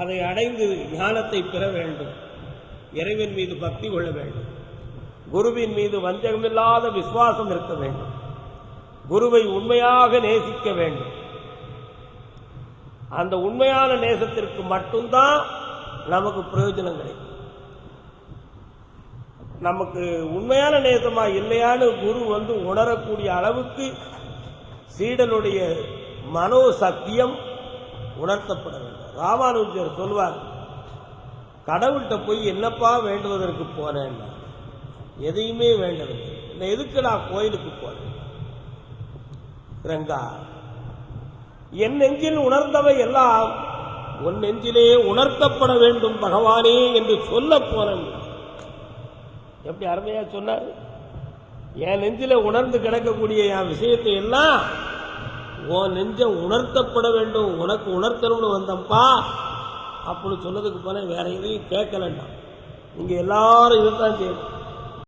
அதை அடைந்து ஞானத்தை பெற வேண்டும். இறைவன் மீது பக்தி கொள்ள வேண்டும். குருவின் மீது வஞ்சகமில்லாத விசுவாசம் இருக்க வேண்டும். குருவை உண்மையாக நேசிக்க வேண்டும். அந்த உண்மையான நேசத்திற்கு மட்டும்தான் நமக்கு பிரயோஜனம் கிடைக்கும். நமக்கு உண்மையான நேசமா இல்லையான்னு குரு வந்து உணரக்கூடிய அளவுக்கு சீடனுடைய மனோ சத்தியம் உணர்த்தப்பட வேண்டும். ராமானுஜர் சொல்வார் கடவுள்கிட்ட போய் என்னப்பா வேண்டுவதற்கு போனேன்னா எதையுமே வேண்டவில்லை. இந்த எதுக்கு நான் கோயிலுக்கு போனேன்? ரங்கா என் நெஞ்சில் உணர்ந்தவை எல்லாம் உன் நெஞ்சிலே உணர்த்தப்பட வேண்டும் பகவானே என்று சொல்ல போனேன். எப்படி அருமையா சொன்னார்? என் நெஞ்சில உணர்ந்து கிடக்கக்கூடிய என் விஷயத்தை எல்லாம் உன் நெஞ்சம் உணர்த்தப்பட வேண்டும். உனக்கு உணர்த்தணும்னு வந்தப்பா. அப்படின்னு சொன்னதுக்கு போல வேற எதையும் கேட்கலன்னா இங்கே எல்லாரும் இதுதான் செய்யணும்